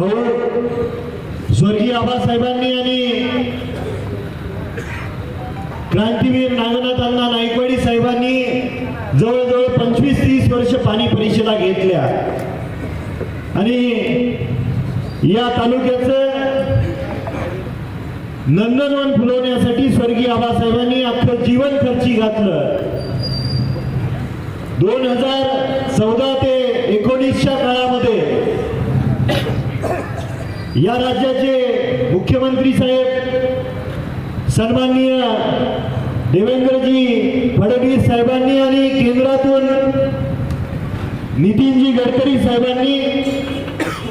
भाऊ स्वर्गीय आबासाहेबांनी आणि क्रांतीवीर नागनाथ अण्णा नायकवाडी साहेबांनी जवळजवळ पंचवीस तीस वर्ष पाणी परिषदा घेतल्या. आणि या तालुक्याचं नंदनवन फुलवण्यासाठी स्वर्गीय आबासाहेबांनी आपलं जीवन खर्ची घातलं. दोन हजार चौदा ते एकोणीसच्या काळामध्ये या राज्याचे मुख्यमंत्री साहेब सन्माननीय देवेंद्रजी फडणवीस साहेबांनी आणि केंद्रातून नितीनजी गडकरी साहेबांनी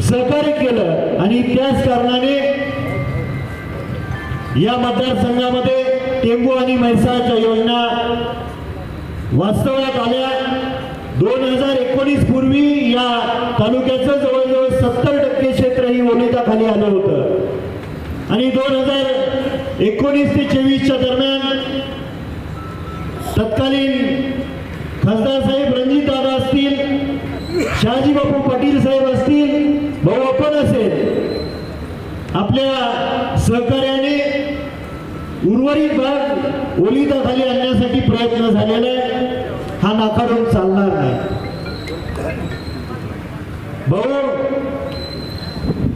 सहकार्य केलं आणि त्याच कारणाने या मतदारसंघामध्ये टेंबू आणि म्हैसाळच्या योजना वास्तवात आल्या. दोन हजार एकोणीस पूर्वी या तालुक्याचं जवळजवळ सत्तर टक्के खाली आलं होतं. आणि दोन हजार एकोणीस ते चोवीसच्या दरम्यान तत्कालीन खासदार साहेब रणजित दादा असतील शहाजी बापू पाटील साहेब असतील भाऊ आपण असेल आपल्या सहकार्याने उर्वरित भाग ओलिताखाली आणण्यासाठी प्रयत्न झालेला आहे. हा नाकारून चालणार नाही. भाऊ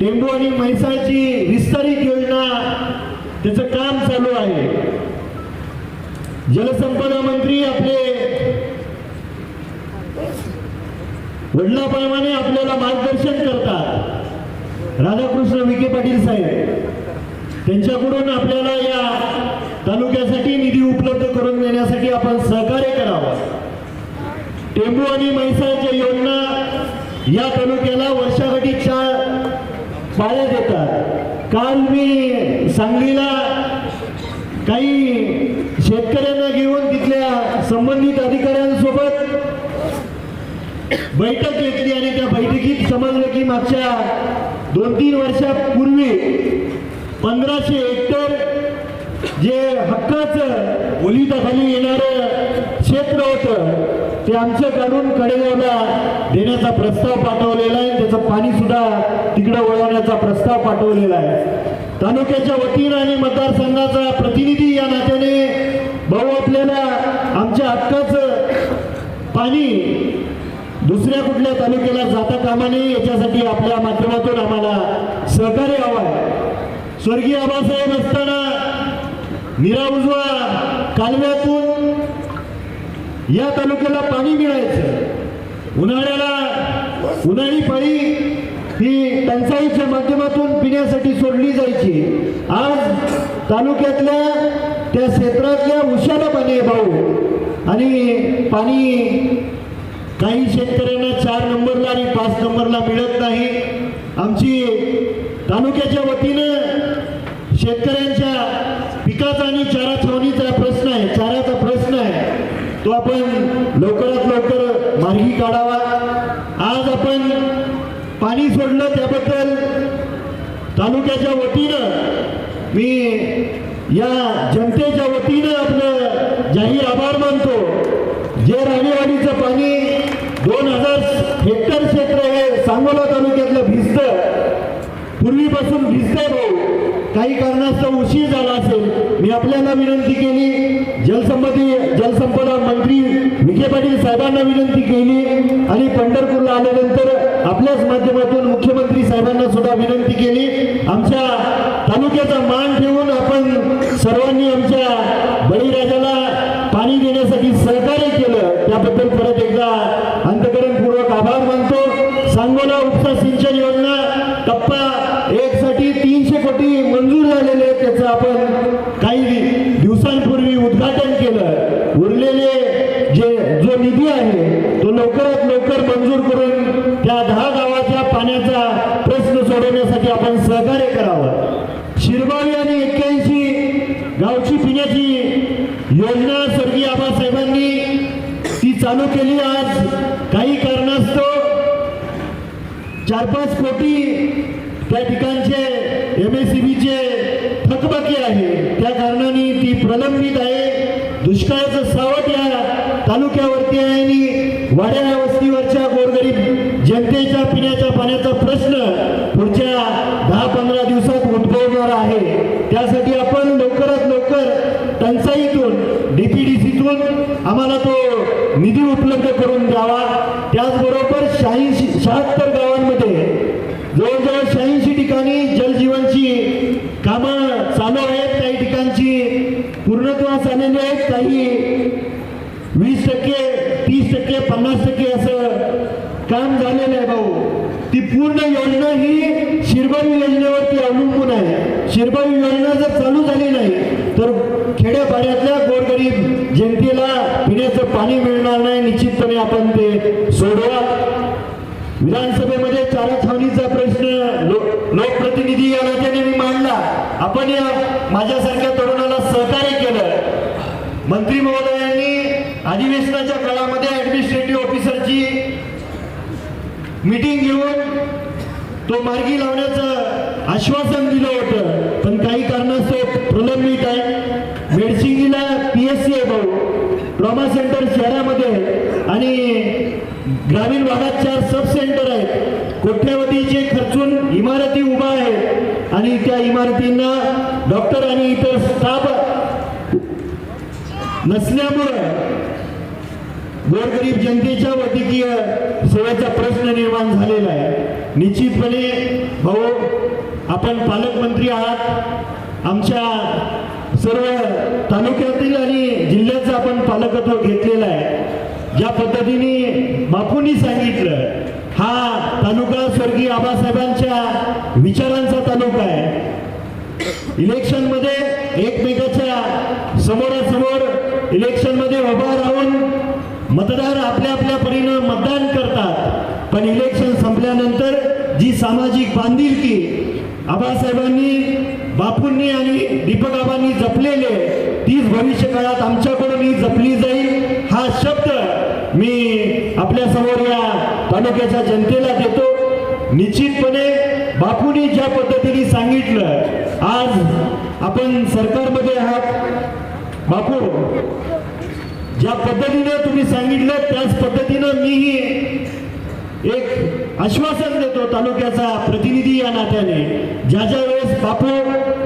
टेंबू आणि म्हैसाळची विस्तारित योजना त्याचं काम चालू आहे. जलसंपदा मंत्री आपले वडिलाप्रमाणे आपल्याला मार्गदर्शन करतात. राधाकृष्ण विखे पाटील साहेब त्यांच्याकडून आपल्याला या तालुक्यासाठी निधी उपलब्ध करून देण्यासाठी आपण सहकार्य करावं. टेंबू आणि म्हैसाळच्या योजना या तालुक्याला वर्ष काल मी सांगलीला काही शेतकऱ्यांना घेऊन तिथल्या संबंधित अधिकाऱ्यांसोबत बैठक घेतली आणि त्या बैठकीत समजलं की मागच्या दोन तीन वर्षापूर्वी पंधराशे हेक्टर जे हक्काचं ओलिताखाली येणारं क्षेत्र होतं ते आमचं काढून कडेगावला देण्याचा प्रस्ताव पाठवलेला आहे. त्याचं पाणी सुद्धा तिकडं वळवण्याचा प्रस्ताव पाठवलेला आहे. तालुक्याच्या वतीनं आणि मतदारसंघाचा प्रतिनिधी या नात्याने भाऊ आपल्याला आमच्या हक्काचं पाणी दुसऱ्या कुठल्या तालुक्याला जाता कामा नये याच्यासाठी आपल्या माध्यमातून आम्हाला सहकार्य हवं आहे स्वर्गीय आबासाहेब असताना निरा उजवा कालव्यातून या तालुक्याला पाणी मिळायचं. उन्हाळ्याला उन्हाळी पाळी ही टंचाईच्या माध्यमातून पिण्यासाठी सोडली जायची. आज तालुक्यातल्या त्या क्षेत्रातल्या उशाला पाणी आहे भाऊ. आणि पाणी काही शेतकऱ्यांना चार नंबरला आणि पाच नंबरला मिळत नाही. आमची तालुक्याच्या वतीनं शेतकऱ्यांना पिकाचा आणि चारा छावणीचा प्रश्न आहे चाऱ्याचा प्रश्न आहे तो आपण लवकरात लवकर मार्गी काढावा आज आपण पाणी सोडलं त्याबद्दल तालुक्याच्या वतीनं मी या जनतेच्या वतीनं आपलं जाहीर आभार मानतो. जे राणेवाडीचं पाणी दोन हजार हेक्टर क्षेत्र हे सांगोला तालुक्यातलं भिजतं. पूर्वीपासून भिजतंय भाऊ. काही कारणास्तव उशीर झाला असेल. मी आपल्याला विनंती केली जलसंपत्ती जलसंपदा मंत्री विखे पाटील साहेबांना विनंती केली आणि पंढरपूरला आल्यानंतर आपल्याच माध्यमातून मुख्यमंत्री साहेबांना सुद्धा विनंती केली. आमच्या तालुक्याचा मान ठेवून आपण सर्वांनी आमच्या बळीराजाला पाणी देण्यासाठी सहकार्य केलं त्याबद्दल परत एकदा अंतकरणपूर्वक आभार मानतो सांगोला उपसा सिंचन योजना टप्पा एक साठी तीनशे कोटी मंजूर झालेले आहेत. त्याचं आपण काही दिवसांपूर्वी उद्घाटन केलं उरलेले जे जो निधी आहे. तो लवकरात लवकर मंजूर करून त्या दहा गावाच्या पाण्याचा प्रश्न सोडवण्यासाठी आपण सहकार्य करावं. शिरबावी आणि एक्क्याऐंशी गावची पिण्याची योजना स्वर्गीय आबासाहेबांनी ती चालू केली. आज काही कारणास्तव चार पाच कोटी त्या ठिकाणचे एम एस सी बीचे थकबाकी आहे. त्या कारणाने ती प्रलंबित आहे. दुष्काळाचं सावट या तालुक्यावरती आहे आणि वाड्या वस्तीवरच्या गोरगरीब जनतेच्या पिण्याच्या पाण्याचा प्रश्न पुढच्या दहा पंधरा दिवसात उद्भवणार आहे. त्यासाठी आपण लवकरात लवकर टंचाईतून डीपीडीसीतून आम्हाला तो निधी उपलब्ध करून द्यावा त्याचबरोबर शहाऐंशी शहात्तर गावांमध्ये जवळजवळ शहाऐंशी ठिकाणी जलजीवनची कामं चालू आहेत काही ठिकाणची पूर्णत्वास आलेली आहेत काही वीस टक्के तीस टक्के पन्नास टक्के असं काम झालेलं आहे भाऊ ती पूर्ण योजना ही शिरबाई योजनेवरती अवलंबून आहे. शिरबाई योजना जर चालू झाली नाही तर खेड्यापाड्यातल्या गोरगरीब जनतेला पिण्याचं पाणी मिळणार नाही. निश्चितपणे आपण ते सोडवा. विधानसभेमध्ये चारा छावणीचा प्रश्न लो- लोकप्रतिनिधी या नात्याने मी मांडला. आपण या माझ्यासारख्या तरुणाला सहकार्य केलं. मंत्री महोदयांनी अधिवेशनाच्या काळामध्ये ऍडमिनिस्ट्रेटिव्ह ऑफिसरची मीटिंग घेऊन तो मार्गी लावण्याचं आश्वासन दिलं होतं. पण काही कारणास्तव प्रलंबित आहे. मेडसिंगीला पी एस सी आहे भाऊ. ट्रॉमा सेंटर शहरामध्ये आणि ग्रामीण भागात चार सब सेंटर आहेत. कोट्यावधीचे खर्चून इमारती उभा आहेत आणि त्या इमारतींना डॉक्टर आणि इतर स्टाफ नसल्यामुळं गोरगरीब जनतेच्या वैद्यकीय सेवेचा प्रश्न निर्माण झालेला आहे. निश्चितपणे भाऊ आपण पालकमंत्री आहात. आमच्या सर्व तालुक्यातील आणि जिल्ह्याचं आपण पालकत्व घेतलेलं आहे. ज्या पद्धतीने बापूंनी सांगितलं हा तालुका स्वर्गीय आबासाहेबांच्या विचारांचा तालुका आहे. इलेक्शनमध्ये एकमेकाच्या समोरासमोर इलेक्शनमध्ये उभा राहून मतदार आपल्या आपल्या परीनं मतदान करतात. पण इलेक्शन संपल्यानंतर जी सामाजिक बांधिलकी आबासाहेबांनी बापूंनी आणि दीपकबाबांनी जपलेले तीच भविष्य काळात आमच्याकडूनही जपली जाईल हा शब्द मी आपल्यासमोर या तालुक्याच्या जनतेला देतो. निश्चितपणे बापूंनी ज्या पद्धतीने सांगितलं आज आपण सरकारमध्ये आहात. बापू. ज्या पद्धतीनं तुम्ही सांगितलं त्याच पद्धतीनं मीही एक आश्वासन देतो तालुक्याचा प्रतिनिधी या नात्याने. ज्या ज्या वेळेस बापू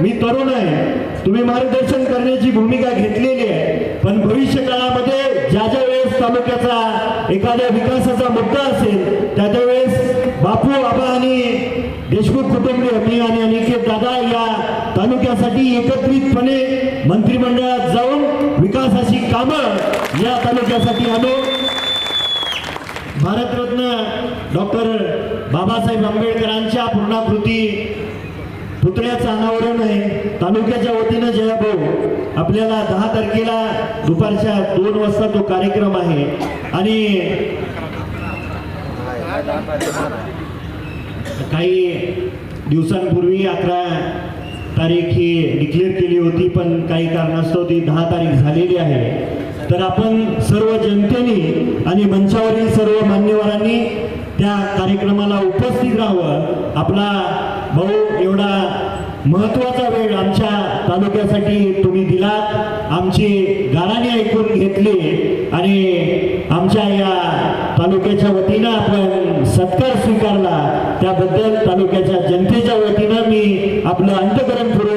मी तरुण आहे तुम्ही मार्गदर्शन करण्याची भूमिका घेतलेली आहे पण भविष्य काळामध्ये ज्या ज्या वेळेस तालुक्याचा एखाद्या विकासाचा मुद्दा असेल त्या त्या वेळेस बापू आबा आणि देशमुख कुटुंबीय मी आणि अनिकेत तालुक्यासाठी एकत्रितपणे मंत्रिमंडळात जाऊन विकासाची कामं या तालुक्यासाठी आणू. भारतरत्न डॉक्टर बाबासाहेब आंबेडकरांच्या पूर्णाकृती पुतळ्याचं अनावरण आहे. तालुक्याच्या वतीनं जयाभाऊ हो. आपल्याला दहा तारखेला दुपारच्या दोन वाजता तो कार्यक्रम आहे. आणि काही दिवसांपूर्वी अकरा तारीख ही डिक्लेअर केली होती पण काही कारणास्तव ती दहा तारीख झालेली आहे. तर आपण सर्व जनतेने आणि मंचावरील सर्व मान्यवरांनी त्या कार्यक्रमाला उपस्थित राहावं. आपला भाऊ एवढा महत्त्वाचा वेळ आमच्या तालुक्यासाठी तुम्ही दिलात आमची गाराणी ऐकून घेतली आणि आमच्या या तालुक्याच्या वतीनं आपण सत्कार स्वीकारला. त्याबद्दल तालुक्याच्या जनतेच्या आपलं अंतकरणपूर्वक आभार मानतो